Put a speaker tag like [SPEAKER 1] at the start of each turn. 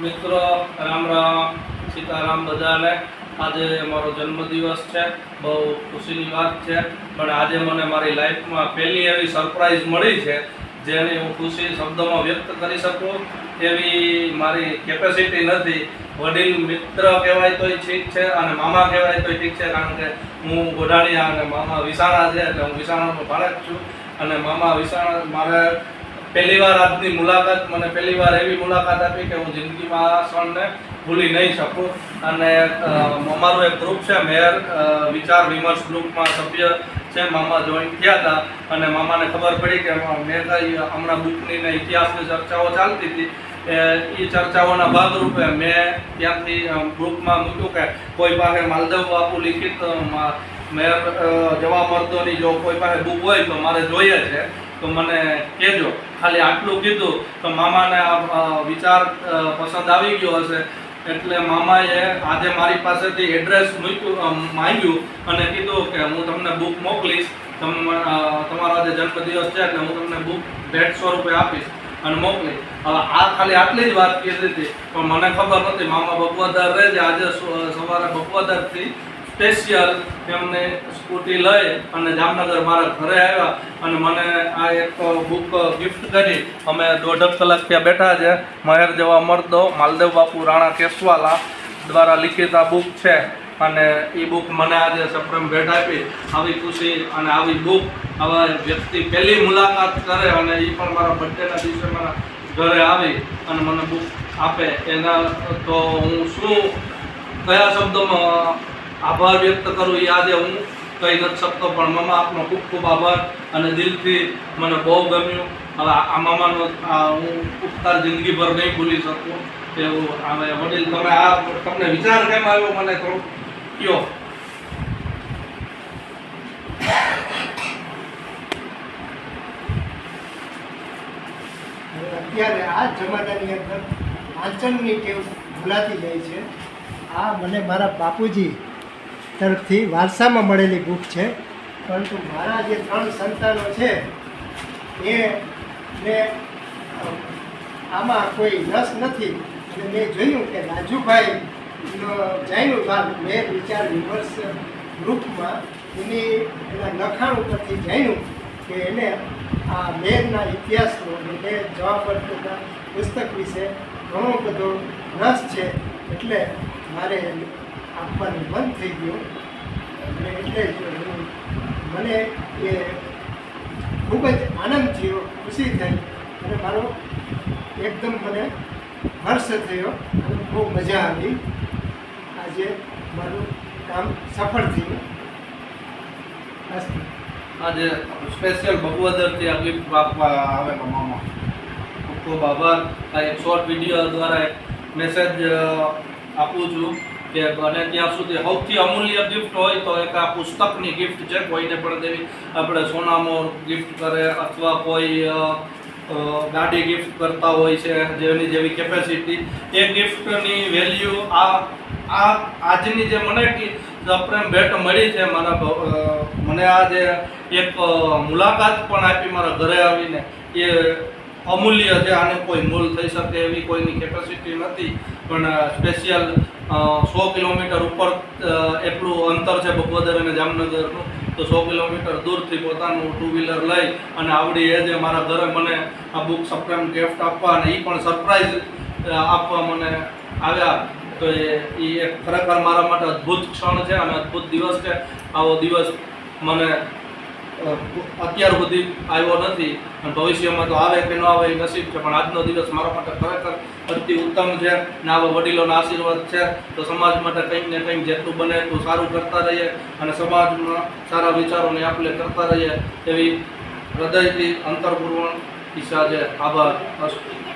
[SPEAKER 1] મિત્રો, રામ રામ, સીતારામ બધાને. આજે મારો જન્મદિવસ છે, બહુ ખુશીની વાત છે. પણ આજે મને મારી લાઈફમાં પહેલી એવી સરપ્રાઈઝ મળી છે, જેની હું ખુશી શબ્દોમાં વ્યક્ત કરી શકું. એવી મારી કેપેસિટી નથી. વડીલ મિત્ર કહેવાય તોય ઠીક છે અને મામા કહેવાય તોય ઠીક છે, કારણ કે હું ગોઢાણીયા અને મામા વિસાણા છે, એટલે હું વિસાણાનો બાળક છું. અને મામા વિસાણા મારે પહેલી વાર આજની મુલાકાત, મને પહેલી વાર એવી મુલાકાત આપી કે હું જિંદગીમાં આ ક્ષણને ભૂલી નહીં શકું. અને અમારું એક ગ્રુપ છે, મેયર વિચાર વિમર્શ ગ્રુપમાં સભ્ય છે, મામા જોઈન થયા હતા. અને મામાને ખબર પડી કે મેં કઈ હમણાં બુકની ને ઇતિહાસની ચર્ચાઓ ચાલતી હતી. એ ચર્ચાઓના ભાગરૂપે મેં ત્યાંથી ગ્રુપમાં મૂક્યું કે કોઈ પાસે માલદેવ બાપુ લિખિત મેયર જવા મર્દોની જો કોઈ પાસે બુક હોય તો મારે જોઈએ છે. તો મને કહેજો, ખાલી આટલું કીધું તો મામાને વિચાર પસંદ આવી ગયો હશે. એટલે મામાએ આજે મારી પાસેથી એડ્રેસ મૂક્યું માંગ્યું અને કીધું કે હું તમને બુક મોકલીશ. તમે તમારો આજે જન્મદિવસ છે એટલે હું તમને બુક દેઢસો રૂપિયા આપીશ અને મોકલીશ. હવે આ ખાલી આટલી જ વાત કીધી હતી, પણ મને ખબર નથી મામા બપોદર રહે છે આજે સવારે બપોદરથી સ્પેશિયલ એમને સ્કૂટી લઈ અને જામનગર મારા ઘરે આવ્યા અને મને આ એક બુક ગિફ્ટ કરી. અમે દોઢક કલાક ત્યાં બેઠા છે. મહેર જવા મળતો માલદેવ બાપુ, રાણા કેસવાલા દ્વારા લિખિત આ બુક છે. અને એ બુક મને આજે સપ્રેમ ભેટ આપી. આવી ખુશી અને આવી બુક આવા વ્યક્તિ પહેલી મુલાકાત કરે અને એ પણ મારા બર્થડેના દિવસે મારા ઘરે આવી અને મને બુક આપે. એના તો હું શું કયા શબ્દોમાં આભાર વ્યક્ત કરું. આજે હું કહી નથી શકતો, પણ મામા આપનો ખૂબ ખૂબ આભાર અને દિલથી મને બહુ ગમ્યું. હવે આ મામાનો હું ઉપકાર જિંદગીભર નહીં ભૂલી શકું. એવું હવે વડીલ, તમે આ તમને વિચાર કેમ આવ્યો મને થોડુંક કયો?
[SPEAKER 2] અત્યારે આ જમાનાની અંદર વાંચનની ટેવ ભૂલાતી જાય છે. આ મને મારા બાપુજી તરફથી વારસામાં મળેલી બુક છે. પરંતુ મારા જે ત્રણ સંતાનો છે, એ મેં આમાં કોઈ રસ નથી. અને મેં જોયું કે રાજુભાઈ જૈનું ભાગ મેં વિચાર વિમર્શ ગ્રુપમાં એની એના લખાણ ઉપરથી જાણ્યું કે એને આ મેરના ઇતિહાસનો મેં જવાબ પુસ્તક વિશે ઘણો બધો રસ છે. એટલે મારે આપવાનું બંધ થઈ ગયું. અને એટલે મને એ ખૂબ જ આનંદ થયો, ખુશી થઈ. અને મારો એકદમ મને હર્ષ થયો અને બહુ મજા આવી. આજે મારું કામ સફળ થયું.
[SPEAKER 1] આજે સ્પેશિયલ ભગવદરથી આ ગિફ્ટ આપવા આવે મામા ખૂબ ખૂબ આભાર. આ એક શોર્ટ વીડિયો દ્વારા મેસેજ આપું છું. કે બને ત્યાં સુધી સૌથી અમૂલ્ય ગિફ્ટ હોય તો એક આ પુસ્તકની ગિફ્ટ છે. કોઈને પણ દેવી આપણે સોનામાં ગિફ્ટ કરે અથવા કોઈ ગાડી ગિફ્ટ કરતા હોય છે, જેની જેવી કેપેસિટી એ ગિફ્ટની વેલ્યુ આ આ, આજની જે મને પ્રેમ ભેટ મળી છે મારા મને આ જે એક મુલાકાત પણ આપી મારા ઘરે આવીને, એ અમૂલ્ય છે, આને કોઈ મૂલ થઈ શકે એવી કોઈની કેપેસિટી નથી, પણ સ્પેશિયલ સો કિલોમીટર ઉપર એટલું અંતર છે બગોદર અને જામનગરનું, તો સો કિલોમીટર દૂરથી પોતાનું ટુ વ્હીલર લઈ અને આવડી એજે મારા ઘરે મને આ બુક સપ્રેમ ગિફ્ટ આપવા અને એ પણ સરપ્રાઈઝ આપવા મને આવ્યા. તો એ એ એક ખરેખર મારા માટે અદ્ભુત ક્ષણ છે અને અદ્ભુત દિવસ છે. આવો દિવસ મને અત્યાર સુધી આવ્યો નથી અને ભવિષ્યમાં તો આવે કે ન આવે એ નસીબ છે, પણ આજનો દિવસ મારા માટે ખરેખર અતિ ઉત્તમ છે ને આવા વડીલોના આશીર્વાદ છે. તો સમાજ માટે કંઈક ને કંઈક જેટલું બને એટલું સારું કરતા રહીએ અને સમાજમાં સારા વિચારોને આપણે કરતા રહીએ. એવી હૃદયથી અંતરપૂર્વક ઈચ્છા છે. આભાર. અસ્તુ